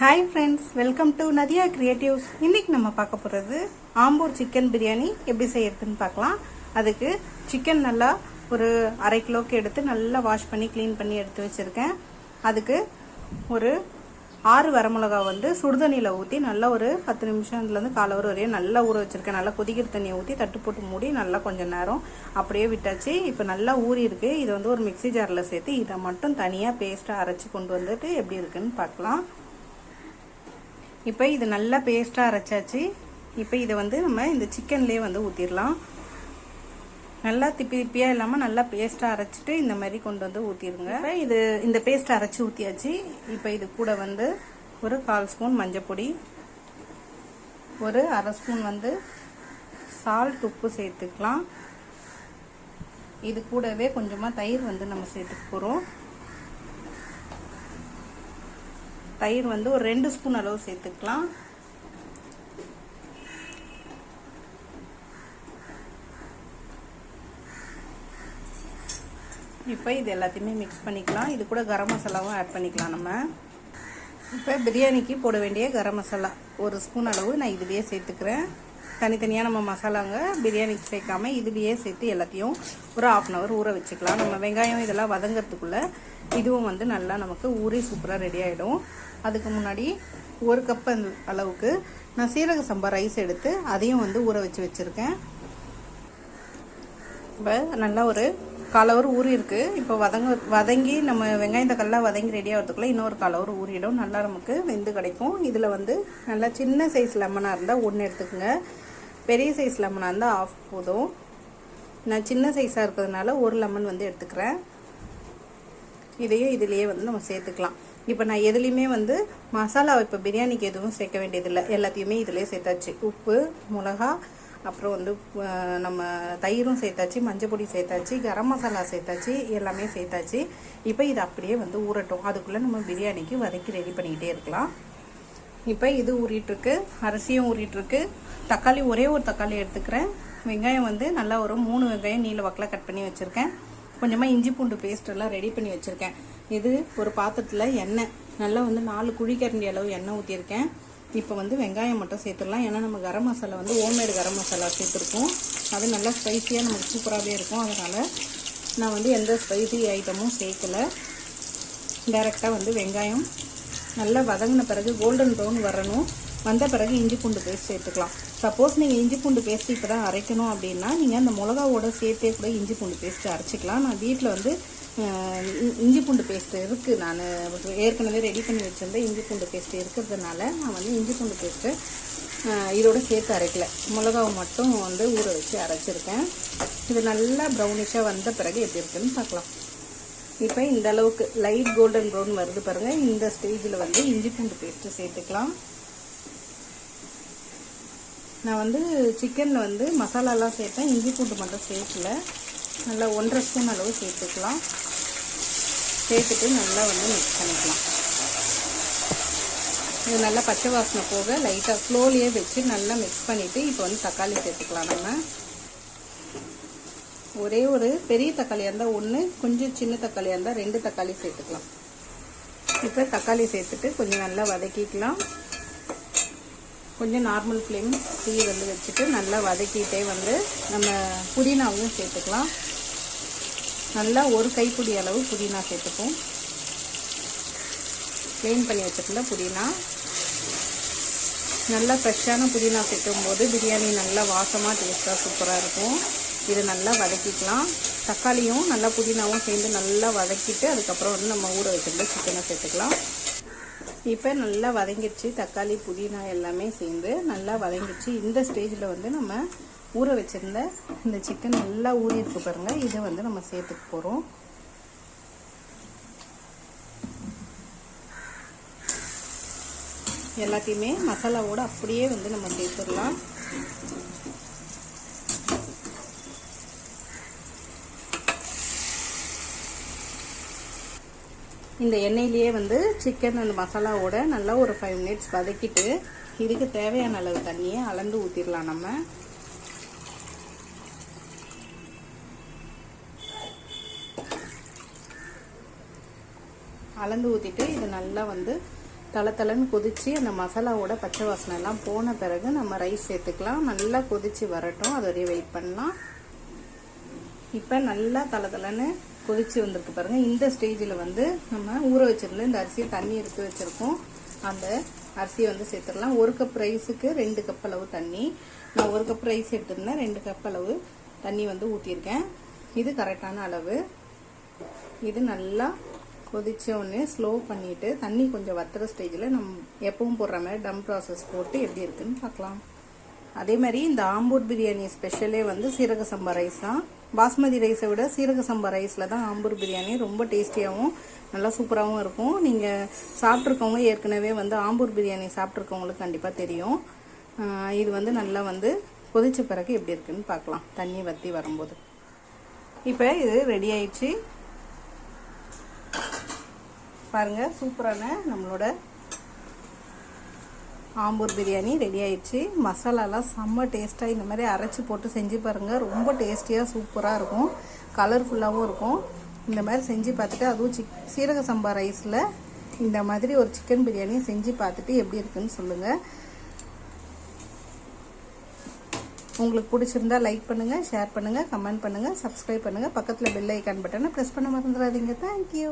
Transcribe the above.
Hi friends welcome to Nadiya creatives இன்றைக்கி நம்ம பார்க்க போகிறது ஆம்பூர் சிக்கன் பிரியாணி எப்படி செய்யறதுன்னு பார்க்கலாம். அதுக்கு சிக்கன் நல்லா ஒரு அரை கிலோக்கு எடுத்து நல்லா வாஷ் பண்ணி க்ளீன் பண்ணி எடுத்து வச்சுருக்கேன். அதுக்கு ஒரு ஆறு வரமிளகா வந்து சுடுதண்ணியில் ஊற்றி நல்லா ஒரு பத்து நிமிஷத்துலேருந்து காலவர் வரையும் நல்லா ஊற வச்சுருக்கேன். நல்லா கொதிக்கிற தண்ணியை ஊற்றி தட்டு போட்டு மூடி நல்லா கொஞ்சம் நேரம் அப்படியே விட்டாச்சு. இப்போ நல்லா ஊறி இருக்கு. இதை வந்து ஒரு மிக்ஸி ஜாரில் சேர்த்து இதை மட்டும் தனியாக பேஸ்ட்டாக அரைச்சி கொண்டு வந்துட்டு எப்படி இருக்குன்னு பார்க்கலாம். இப்போ இது நல்லா பேஸ்ட்டாக அரைச்சாச்சு. இப்போ இதை வந்து நம்ம இந்த சிக்கன்லேயே வந்து ஊற்றிடலாம் நல்லா திப்பி திப்பியாக இல்லாமல் நல்லா பேஸ்ட்டாக அரைச்சிட்டு இந்த மாதிரி கொண்டு வந்து ஊற்றிடுங்க இப்போ இது இந்த பேஸ்ட் அரைச்சி ஊற்றியாச்சு இப்போ இது கூட வந்து ஒரு கால் ஸ்பூன் மஞ்சப்பொடி ஒரு அரை ஸ்பூன் வந்து சால்ட் உப்பு சேர்த்துக்கலாம். இது கூடவே கொஞ்சமாக தயிர் வந்து நம்ம சேர்த்துக்க போகிறோம் தயிர் வந்து ஒரு ரெண்டு ஸ்பூன் அளவு சேர்த்துக்கலாம். இப்போ இது எல்லாத்தையுமே மிக்ஸ் பண்ணிக்கலாம். இது கூட கரம் மசாலாவும் ஆட் பண்ணிக்கலாம் நம்ம. இப்போ பிரியாணிக்கு போட வேண்டிய கரம் மசாலா ஒரு ஸ்பூன் அளவு நான் இதுலேயே சேர்த்துக்கிறேன். தனித்தனியாக நம்ம மசாலாங்க பிரியாணிக்கு சேர்க்காம இதுலேயே சேர்த்து எல்லாத்தையும் ஒரு ஆஃப் அன் ஹவர் ஊற வச்சுக்கலாம். நம்ம வெங்காயம் இதெல்லாம் வதங்கிறதுக்குள்ளே இதுவும் வந்து நல்லா நமக்கு ஊறி சூப்பராக ரெடி ஆகிடும் அதுக்கு முன்னாடி ஒரு கப் அளவுக்கு நான் சீரக சம்பா ரைஸ் எடுத்து அதையும் வந்து ஊற வச்சு வச்சுருக்கேன். இப்போ நல்லா ஒரு கால் ஊறி இருக்கு. இப்போ வதங்க வதங்கி நம்ம வெங்காயம் தக்காளிலாம் வதங்கி ரெடி ஆகிறதுக்குள்ளே இன்னொரு கால் ஊறிடும். நல்லா நமக்கு வெந்து கிடைக்கும். இதில் வந்து நல்லா சின்ன சைஸ் லெமனாக இருந்தால் ஒன்று எடுத்துக்கோங்க. பெரிய சைஸ் லெமனாக இருந்தால் ஆஃப் போதும். நான் சின்ன சைஸாக இருக்கிறதுனால ஒரு லெமன் வந்து எடுத்துக்கிறேன். இதையும் இதுலேயே வந்து நம்ம சேர்த்துக்கலாம். இப்போ நான் எதுலேயுமே வந்து மசாலா இப்போ பிரியாணிக்கு எதுவும் சேர்க்க வேண்டியதில்லை. எல்லாத்தையுமே இதிலே சேர்த்தாச்சு. உப்பு மிளகா அப்புறம் வந்து நம்ம தயிரும் சேர்த்தாச்சு மஞ்சள் பொடி சேர்த்தாச்சு கரம் மசாலா சேர்த்தாச்சு எல்லாமே சேர்த்தாச்சு. இப்போ இது அப்படியே வந்து ஊறட்டும். அதுக்குள்ளே நம்ம பிரியாணிக்கு வதக்கி ரெடி பண்ணிக்கிட்டே இருக்கலாம். இப்போ இது ஊறிட்டுருக்கு அரிசியும் ஊறிட்டுருக்கு. தக்காளி ஒரே ஒரு தக்காளி எடுத்துக்கிறேன். வெங்காயம் வந்து நல்லா ஒரு மூணு வெங்காயம் நீல வாக்கில் கட் பண்ணி வச்சுருக்கேன். கொஞ்சமாக இஞ்சி பூண்டு பேஸ்ட் எல்லாம் ரெடி பண்ணி வச்சுருக்கேன். இது ஒரு பாத்திரத்தில் எண்ணெய். நல்லா வந்து நாலு குழிக்கரண்டி அளவு எண்ணெய் ஊற்றிருக்கேன் இப்போ வந்து வெங்காயம் மட்டும் சேர்த்துடலாம். ஏன்னா நம்ம கரம் மசாலா வந்து ஹோம்மேடு கரம் மசாலா சேர்த்துருக்கோம். அது நல்லா ஸ்பைஸியாக நமக்கு சூப்பராகவே இருக்கும். அதனால் நான் வந்து எந்த ஸ்பைசி ஐட்டமும் சேர்க்கலை. டைரெக்டாக வந்து வெங்காயம் நல்லா வதங்கின பிறகு கோல்டன் ப்ரௌன் வரணும். வந்த பிறகு இஞ்சி பூண்டு பேஸ்ட் சேர்த்துக்கலாம். சப்போஸ் நீங்கள் இஞ்சி பூண்டு பேஸ்ட் இப்போ தான் அரைக்கணும் அப்படின்னா நீங்கள் அந்த மிளகாவோட சேர்த்தே கூட இஞ்சி பூண்டு பேஸ்ட்டு அரைச்சிக்கலாம். நான் வீட்டில் வந்து இஞ்சி பூண்டு பேஸ்ட்டு இருக்குது நான் ஏற்கனவே ரெடி பண்ணி வச்சுருந்தேன் இஞ்சி பூண்டு பேஸ்ட்டு இருக்கிறதுனால நான் வந்து இஞ்சி பூண்டு பேஸ்ட்டு இதோட சேர்த்து அரைக்கல. மிளகாவை மட்டும் வந்து ஊற வச்சு அரைச்சிருக்கேன். இது நல்லா ப்ரௌனிஷாக வந்த பிறகு எப்படி இருக்குன்னு பார்க்கலாம். இப்போ இந்த அளவுக்கு லைட் கோல்டன் ப்ரௌன் வருது பாருங்கள் இந்த ஸ்டேஜில் வந்து இஞ்சி பூண்டு பேஸ்ட்டு சேர்த்துக்கலாம். நான் வந்து சிக்கனில் வந்து மசாலாலாம் சேர்த்தேன் இஞ்சி பூண்டு மட்டும் சேர்க்கல. நல்லா ஒன்றரை ஸ்பூன் அளவு சேர்த்துக்கலாம். சேர்த்துட்டு நல்லா வந்து மிக்ஸ் பண்ணிக்கலாம். இது நல்லா பச்சை வாசனை போக லைட்டாக ஸ்லோலியே வச்சு நல்லா மிக்ஸ் பண்ணிவிட்டு இப்போ வந்து தக்காளி சேர்த்துக்கலாம் நம்ம. ஒரே ஒரு பெரிய தக்காளியாக இருந்தால் ஒன்று கொஞ்சம் சின்ன தக்காளியாக இருந்தால் ரெண்டு தக்காளி சேர்த்துக்கலாம். இப்போ தக்காளி சேர்த்துட்டு கொஞ்சம் நல்லா வதக்கிக்கலாம். கொஞ்சம் நார்மல் ஃப்ளேம் டீ வந்து வச்சுட்டு நல்லா வதக்கிட்டே வந்து நம்ம புதினாவும் சேர்த்துக்கலாம். நல்லா ஒரு கைப்பிடி அளவு புதினா சேர்த்துப்போம். க்ளீன் பண்ணி வச்சுக்கல புதினா. நல்லா ஃப்ரெஷ்ஷான புதினா சேர்க்கும் போது பிரியாணி நல்லா வாசமாக டேஸ்ட்டாக சூப்பராக இருக்கும். இதை நல்லா வதக்கிக்கலாம். தக்காளியும் நல்லா புதினாவும் சேர்ந்து நல்லா வதக்கிட்டு அதுக்கப்புறம் வந்து நம்ம ஊற வச்சிருந்த சிக்கனை சேர்த்துக்கலாம். இப்போ நல்லா வதங்கிடுச்சு. தக்காளி புதினா எல்லாமே சேர்ந்து நல்லா வதங்கிடுச்சு. இந்த ஸ்டேஜில் வந்து நம்ம ஊற வச்சுருந்த இந்த சிக்கன் நல்லா ஊறி இருக்கு பாருங்கள் இதை வந்து நம்ம சேர்த்துக்க போகிறோம் எல்லாத்தையுமே மசாலாவோடு அப்படியே வந்து நம்ம சேர்த்துடலாம். இந்த எண்ணெயிலேயே வந்து சிக்கன் அந்த மசாலாவோட நல்லா ஒரு ஃபைவ் மினிட்ஸ் வதக்கிட்டு இதுக்கு தேவையான அளவு தண்ணியை அளந்து ஊற்றிடலாம் நம்ம. அளந்து ஊற்றிட்டு இது நல்லா வந்து தலை கொதித்து அந்த மசாலாவோட பச்சை வாசனைலாம் போன பிறகு நம்ம ரைஸ் சேர்த்துக்கலாம். நல்லா கொதிச்சு வரட்டும். அதோடைய வெயிட் பண்ணலாம். இப்போ நல்லா தலை கொதிச்சு வந்திருக்கு பாருங்கள் இந்த ஸ்டேஜில் வந்து நம்ம ஊற வச்சிருந்த இந்த அரிசியை தண்ணி எடுத்து வச்சுருக்கோம். அந்த அரிசியை வந்து சேர்த்துடலாம். ஒரு கப் ரைஸுக்கு ரெண்டு கப் அளவு தண்ணி. நான் ஒரு கப் ரைஸ் எடுத்திருந்தேன். ரெண்டு கப் அளவு தண்ணி வந்து ஊற்றியிருக்கேன் இது கரெக்டான அளவு. இது நல்லா கொதிச்ச உடனே ஸ்லோ பண்ணிவிட்டு தண்ணி கொஞ்சம் வத்துற ஸ்டேஜில் நம் எப்பவும் போடுற மாதிரி டம் ப்ராசஸ் போட்டு எப்படி இருக்குன்னு பார்க்கலாம். அதே மாதிரி இந்த ஆம்பூர் பிரியாணி ஸ்பெஷலே வந்து சீரக சம்பா ரைஸ் தான் பாஸ்மதி ரைஸை விட சீரக சம்பா ரைஸில் தான் ஆம்பூர் பிரியாணி ரொம்ப டேஸ்டியாகவும் நல்லா சூப்பராகவும் இருக்கும். நீங்கள் சாப்பிட்ருக்கவங்க ஏற்கனவே வந்து ஆம்பூர் பிரியாணி சாப்பிட்ருக்கவங்களுக்கு கண்டிப்பாக தெரியும். இது வந்து நல்லா வந்து கொதிச்ச பிறகு எப்படி இருக்குன்னு பார்க்கலாம். தண்ணி வற்றி வரும்போது. இப்போ இது ரெடி ஆயிடுச்சு. பாருங்கள் சூப்பரான நம்மளோட ஆம்பூர் பிரியாணி ரெடி ஆயிடுச்சு. மசாலாலாம் செம்ம டேஸ்ட்டாக இந்த மாதிரி அரைச்சி போட்டு செஞ்சு பாருங்கள் ரொம்ப டேஸ்டியாக சூப்பராக இருக்கும். கலர்ஃபுல்லாகவும் இருக்கும். இந்த மாதிரி செஞ்சு பார்த்துட்டு அதுவும் சிக் சீரக சம்பா ரைஸில் இந்த மாதிரி ஒரு சிக்கன் பிரியாணி செஞ்சு பார்த்துட்டு எப்படி இருக்குன்னு சொல்லுங்கள் உங்களுக்கு பிடிச்சிருந்தா லைக் பண்ணுங்கள் ஷேர் பண்ணுங்கள் கமெண்ட் பண்ணுங்கள் சப்ஸ்கிரைப் பண்ணுங்கள் பக்கத்தில் பெல் ஐக்கான் பட்டனை ப்ரெஸ் பண்ண மறந்துடாதீங்க. தேங்க்யூ